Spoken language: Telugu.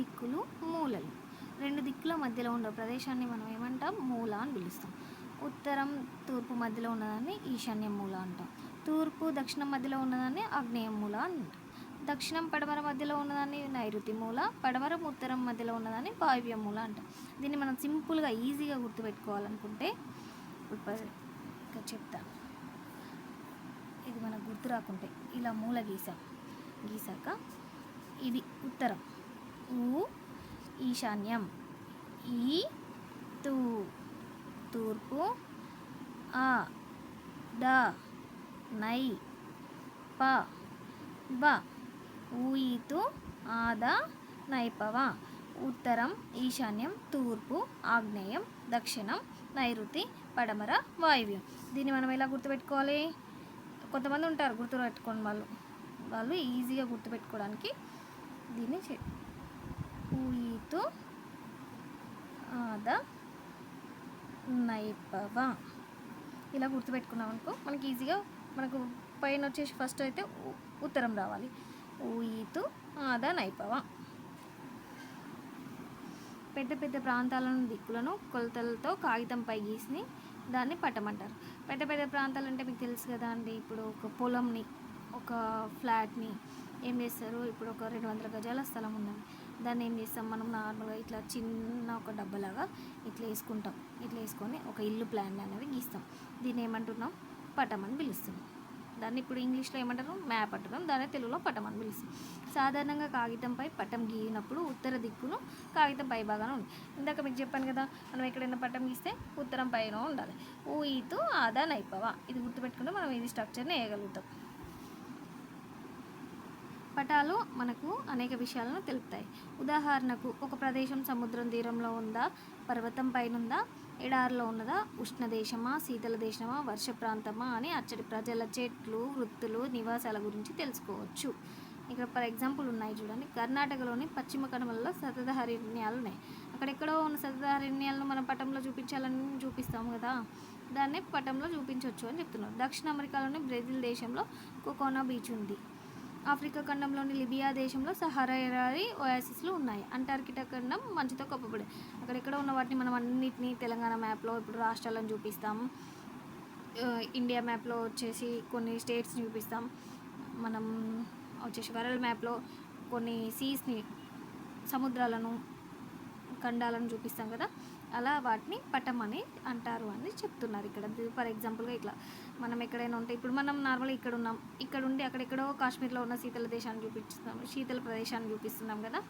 దిక్కులు మూలలు. రెండు దిక్కుల మధ్యలో ఉన్న ప్రదేశాన్ని మనం ఏమంటాం? మూల అని పిలుస్తాం. ఉత్తరం తూర్పు మధ్యలో ఉన్నదాన్ని ఈశాన్య మూల అంటాం. తూర్పు దక్షిణం మధ్యలో ఉన్నదాన్ని ఆగ్నేయ మూల అని అంటాం. దక్షిణం పడమర మధ్యలో ఉన్నదాన్ని నైరుతి మూల పడమరం ఉత్తరం మధ్యలో ఉన్నదాన్ని వాయువ్య మూల అంటాం. దీన్ని మనం సింపుల్గా ఈజీగా గుర్తుపెట్టుకోవాలనుకుంటే ఇప్పుడు చెప్తాను ఇది మనకు గుర్తు రాకుంటే ఇలా మూల గీసాం గీసాక ఇది ఉత్తరం. ఊ ఈశాన్యం ఈ తూ తూర్పు. ఆ ద నై ప బ ఊయితు ఆద నైపవ ఉత్తరం ఈశాన్యం. తూర్పు ఆగ్నేయం. దక్షిణం నైరుతి పడమర వాయువ్యం. దీన్ని మనం ఎలా గుర్తుపెట్టుకోవాలి? కొంతమంది ఉంటారు గుర్తుపెట్టుకోని వాళ్ళు. వాళ్ళు ఈజీగా గుర్తుపెట్టుకోవడానికి దీన్ని చే ఊయితు ఆద నైపవ. ఇలా గుర్తుపెట్టుకున్నాం అనుకో మనకి ఈజీగా మనకు పైన వచ్చేసి ఫస్ట్ అయితే ఉత్తరం రావాలి. ఊయితు ఆద నైపవ. పెద్ద పెద్ద ప్రాంతాలను దిక్కులను కొలతలతో కాగితంపై గీసి దాన్ని పట్టమంటారు. పెద్ద పెద్ద ప్రాంతాలు అంటే మీకు తెలుసు కదా అండి ఇప్పుడు ఒక పొలంని ఒక ఫ్లాట్ని ఏం చేస్తారు? ఇప్పుడు ఒక రెండు వందల గజాల స్థలం ఉందండి. దాన్ని ఏం చేస్తాం మనం నార్మల్గా ఇట్లా చిన్న ఒక డబ్బలాగా ఇట్లా వేసుకుంటాం. ఇట్లా వేసుకొని ఒక ఇల్లు ప్లాన్ అనేది గీస్తాం. దీన్ని ఏమంటున్నాం? పటం అని పిలుస్తున్నాం దాన్ని ఇప్పుడు ఇంగ్లీష్లో ఏమంటారు? మ్యాప్ అంటున్నాం దాన్ని తెలుగులో పటం అని పిలుస్తాం. సాధారణంగా కాగితంపై పటం గీయినప్పుడు ఉత్తర దిక్కును కాగితం పై భాగాన ఉంది. ఇందాక మీకు చెప్పాను కదా మనం ఎక్కడైనా పటం గీస్తే ఉత్తరం పైన ఉండాలి. ఊ ఈతు ఆదా నైపవా ఇది గుర్తుపెట్టుకుంటే మనం ఇది స్ట్రక్చర్ని వేయగలుగుతాం. పటాలు మనకు అనేక విషయాలను తెలుపుతాయి. ఉదాహరణకు ఒక ప్రదేశం సముద్రం తీరంలో ఉందా? పర్వతం పైన ఉందా ఎడారిలో ఉన్నదా? ఉష్ణ దేశమా? శీతల దేశమా? వర్ష ప్రాంతమా? అని అచ్చటి ప్రజల చెట్లు వృత్తులు నివాసాల గురించి తెలుసుకోవచ్చు. ఇక్కడ ఫర్ ఎగ్జాంపుల్ ఉన్నాయి చూడండి. కర్ణాటకలోని పశ్చిమ కనుమలలో సతతహరణ్యాలు ఉన్నాయి. అక్కడెక్కడో ఉన్న సతతహరణ్యాలను మనం పటంలో చూపించాలని చూపిస్తాము కదా? దాన్ని పటంలో చూపించవచ్చు అని చెప్తున్నారు. దక్షిణ అమెరికాలోని బ్రెజిల్ దేశంలో కోకోనా బీచ్ ఉంది. ఆఫ్రికా ఖండంలోని లిబియా దేశంలో సహారా ఎరారి ఓయాసిస్లు ఉన్నాయి. అంటార్కిటా ఖండం మంచుతో కప్పబడి. అక్కడెక్కడ ఉన్న వాటిని మనం అన్నిటినీ తెలంగాణ మ్యాప్లో ఇప్పుడు రాష్ట్రాలను చూపిస్తాం. ఇండియా మ్యాప్లో వచ్చేసి కొన్ని స్టేట్స్ని చూపిస్తాం. మనం వచ్చేసి వరల్డ్ మ్యాప్లో కొన్ని సీస్ని సముద్రాలను ఖండాలను చూపిస్తాం కదా. అలా వాటిని పటం అని అంటారు అని చెప్తున్నారు ఇక్కడ. ఫర్ ఎగ్జాంపుల్గా ఇట్లా మనం ఎక్కడైనా ఉంటే ఇప్పుడు మనం నార్మల్గా ఇక్కడ ఉన్నాం ఇక్కడ ఉండి అక్కడెక్కడో కాశ్మీర్లో ఉన్న శీతల దేశాన్ని చూపిస్తున్నాం శీతల ప్రదేశాన్ని చూపిస్తున్నాం కదా.